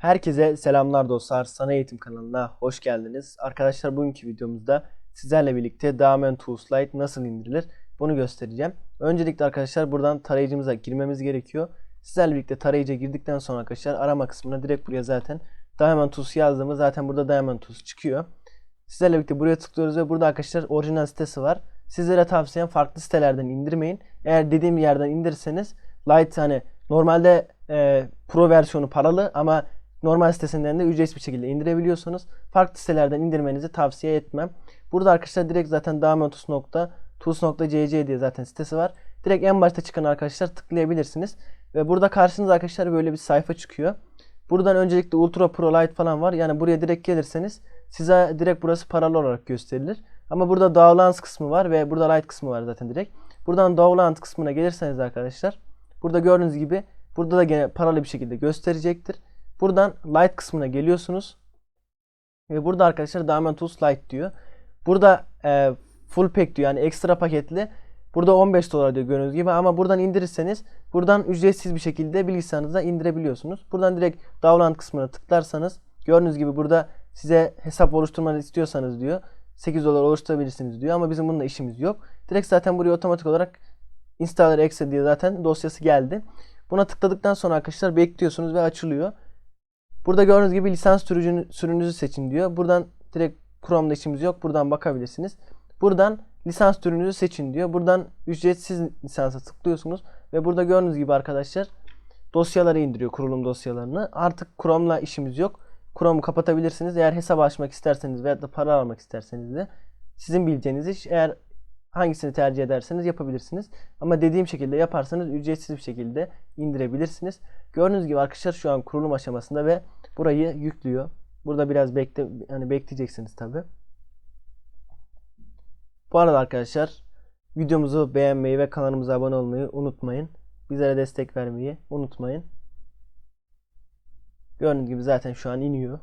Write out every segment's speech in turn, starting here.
Herkese selamlar dostlar. Sana Eğitim kanalına hoş geldiniz. Arkadaşlar bugünkü videomuzda sizlerle birlikte Damen Tools Lite nasıl indirilir bunu göstereceğim. Öncelikle arkadaşlar buradan tarayıcımıza girmemiz gerekiyor. Sizlerle birlikte tarayıcıya girdikten sonra arkadaşlar arama kısmına direkt buraya zaten Diamond Tools yazdığımız zaten burada Diamond Tools çıkıyor. Sizlerle birlikte buraya tıklıyoruz ve burada arkadaşlar orijinal sitesi var. Sizlere tavsiyem farklı sitelerden indirmeyin. Eğer dediğim yerden indirirseniz Lite hani normalde e, Pro versiyonu paralı ama normal sitesinden de ücretsiz bir şekilde indirebiliyorsunuz. Farklı sitelerden indirmenizi tavsiye etmem. Burada arkadaşlar direkt zaten damentus.tools.cc diye zaten sitesi var. Direkt en başta çıkan arkadaşlar tıklayabilirsiniz. Ve burada karşınıza arkadaşlar böyle bir sayfa çıkıyor. Buradan öncelikle Ultra Pro Lite falan var. Yani buraya direkt gelirseniz size direkt burası paralı olarak gösterilir. Ama burada Downloads kısmı var ve burada Lite kısmı var zaten direkt. Buradan Downloads kısmına gelirseniz arkadaşlar burada gördüğünüz gibi burada da gene paralı bir şekilde gösterecektir. Buradan Lite kısmına geliyorsunuz. Ve burada arkadaşlar Diamond Tools Lite diyor. Burada e, full pack diyor yani ekstra paketli. Burada 15 dolar diyor gördüğünüz gibi ama buradan indirirseniz buradan ücretsiz bir şekilde bilgisayarınıza indirebiliyorsunuz. Buradan direkt download kısmına tıklarsanız gördüğünüz gibi burada size hesap oluşturmanı istiyorsanız diyor 8 dolar oluşturabilirsiniz diyor ama bizim bununla işimiz yok. Direkt zaten buraya otomatik olarak installer exe diye zaten dosyası geldi. Buna tıkladıktan sonra arkadaşlar bekliyorsunuz ve açılıyor. Burada gördüğünüz gibi lisans sürücünü, sürünüzü seçin diyor. Buradan direkt Chrome'da işimiz yok. Buradan bakabilirsiniz. Buradan lisans türünüzü seçin diyor. Buradan ücretsiz lisansa tıklıyorsunuz. Ve burada gördüğünüz gibi arkadaşlar dosyaları indiriyor kurulum dosyalarını. Artık Chrome'la işimiz yok. Chrome'u kapatabilirsiniz. Eğer hesap açmak isterseniz veya da para almak isterseniz de sizin bileceğiniz iş. Eğer hangisini tercih ederseniz yapabilirsiniz. Ama dediğim şekilde yaparsanız ücretsiz bir şekilde indirebilirsiniz. Gördüğünüz gibi arkadaşlar şu an kurulum aşamasında ve burayı yüklüyor. Burada biraz bekle yani bekleyeceksiniz tabi. Bu arada arkadaşlar videomuzu beğenmeyi ve kanalımıza abone olmayı unutmayın. Bizlere destek vermeyi unutmayın. Gördüğünüz gibi zaten şu an iniyor.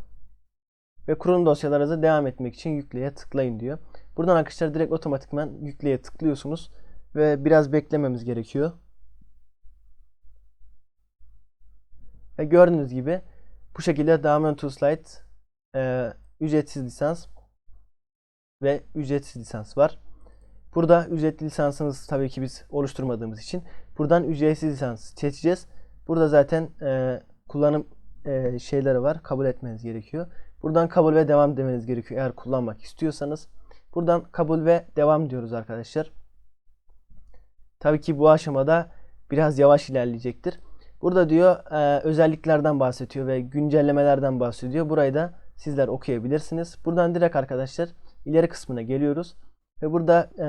Ve kurulum dosyalarınızı devam etmek için yükleye tıklayın diyor. Buradan arkadaşlar direkt otomatikman yükleye tıklıyorsunuz. Ve biraz beklememiz gerekiyor. Ve gördüğünüz gibi bu şekilde Damen to Slide e, ücretsiz lisans ve ücretsiz lisans var. Burada ücretli lisansınız tabii ki biz oluşturmadığımız için buradan ücretsiz lisans seçeceğiz. Burada zaten e, kullanım e, şeyleri var. Kabul etmeniz gerekiyor. Buradan kabul ve devam demeniz gerekiyor eğer kullanmak istiyorsanız. Buradan kabul ve devam diyoruz arkadaşlar. Tabii ki bu aşamada biraz yavaş ilerleyecektir. Burada diyor e, özelliklerden bahsediyor ve güncellemelerden bahsediyor. Burayı da sizler okuyabilirsiniz. Buradan direkt arkadaşlar ileri kısmına geliyoruz. Ve burada e,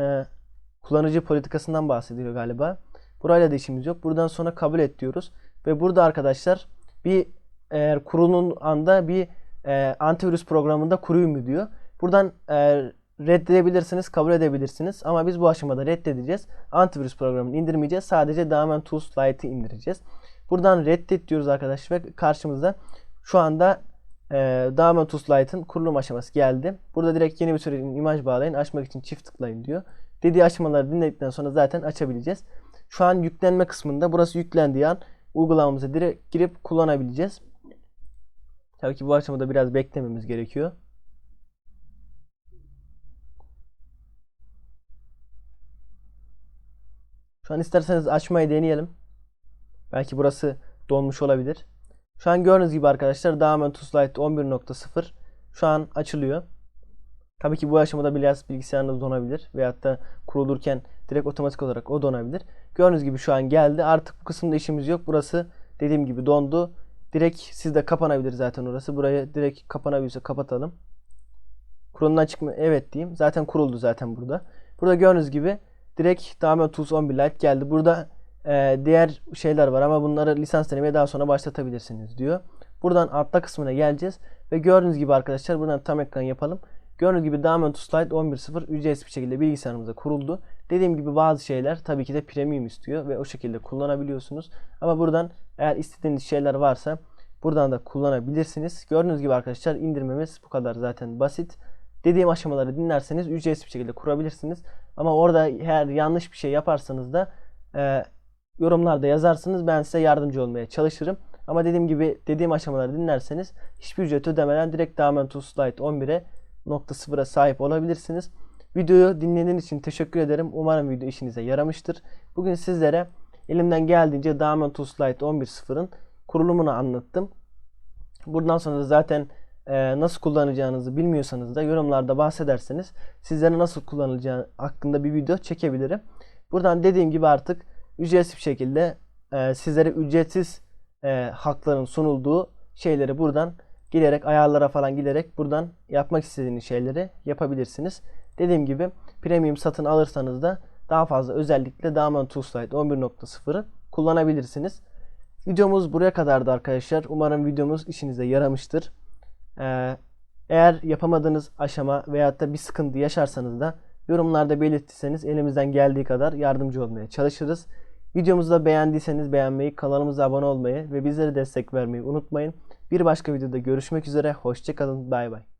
kullanıcı politikasından bahsediyor galiba. Burayla da işimiz yok. Buradan sonra kabul et diyoruz. Ve burada arkadaşlar bir eğer kurulun anda bir e, antivirüs programında kuruyum diyor. Buradan e, reddedebilirsiniz, kabul edebilirsiniz. Ama biz bu aşamada reddedeceğiz. Antivirüs programını indirmeyeceğiz. Sadece Damen Tools Lite'ı indireceğiz. Buradan reddet diyoruz arkadaşlar ve karşımızda şu anda e, Damen Tools Lite'ın kurulum aşaması geldi. Burada direkt yeni bir sürecin imaj bağlayın. Açmak için çift tıklayın diyor. Dediği aşamaları dinledikten sonra zaten açabileceğiz. Şu an yüklenme kısmında burası yüklendiği an uygulamamıza direkt girip kullanabileceğiz. Tabii ki bu aşamada biraz beklememiz gerekiyor. Şu an isterseniz açmayı deneyelim. Belki burası donmuş olabilir. Şu an gördüğünüz gibi arkadaşlar Damen to Slide 11.0 şu an açılıyor. Tabii ki bu aşamada biraz bilgisayarınız donabilir veyahut da kurulurken direkt otomatik olarak o donabilir. Gördüğünüz gibi şu an geldi. Artık bu kısımda işimiz yok. Burası dediğim gibi dondu. Direkt sizde kapanabilir zaten orası. Buraya direkt kapanabilirse kapatalım. Kurulundan çıkma evet diyeyim. Zaten kuruldu zaten burada. Burada gördüğünüz gibi direkt Damen Tools 11 Lite geldi. Burada e, diğer şeyler var ama bunları lisans denemeye daha sonra başlatabilirsiniz diyor. Buradan altta kısmına geleceğiz. Ve gördüğünüz gibi arkadaşlar buradan tam ekran yapalım. Gördüğünüz gibi Damen to Slide 11.0 ücretsiz bir şekilde bilgisayarımıza kuruldu. Dediğim gibi bazı şeyler tabii ki de premium istiyor ve o şekilde kullanabiliyorsunuz. Ama buradan eğer istediğiniz şeyler varsa buradan da kullanabilirsiniz. Gördüğünüz gibi arkadaşlar indirmemiz bu kadar zaten basit. Dediğim aşamaları dinlerseniz ücretsiz bir şekilde kurabilirsiniz. Ama orada eğer yanlış bir şey yaparsanız da e, yorumlarda yazarsınız. Ben size yardımcı olmaya çalışırım. Ama dediğim gibi dediğim aşamaları dinlerseniz hiçbir ücret ödemeden direkt Damen Tools Lite 11'e nokta sahip olabilirsiniz. Videoyu dinlediğiniz için teşekkür ederim. Umarım video işinize yaramıştır. Bugün sizlere elimden geldiğince Damen Tools Lite 11.0'ın kurulumunu anlattım. Buradan sonra zaten e, nasıl kullanacağınızı bilmiyorsanız da yorumlarda bahsederseniz sizlere nasıl kullanılacağı hakkında bir video çekebilirim. Buradan dediğim gibi artık ücretsiz bir şekilde e, sizlere ücretsiz e, hakların sunulduğu şeyleri buradan giderek ayarlara falan giderek buradan yapmak istediğiniz şeyleri yapabilirsiniz. Dediğim gibi premium satın alırsanız da daha fazla özellikle Daman Toolslide 11.0'ı kullanabilirsiniz. Videomuz buraya kadardı arkadaşlar. Umarım videomuz işinize yaramıştır. Ee, eğer yapamadığınız aşama veyahut da bir sıkıntı yaşarsanız da yorumlarda belirtirseniz elimizden geldiği kadar yardımcı olmaya çalışırız. Videomuzu da beğendiyseniz beğenmeyi, kanalımıza abone olmayı ve bizlere destek vermeyi unutmayın. Bir başka videoda görüşmek üzere. Hoşçakalın. Bay bay.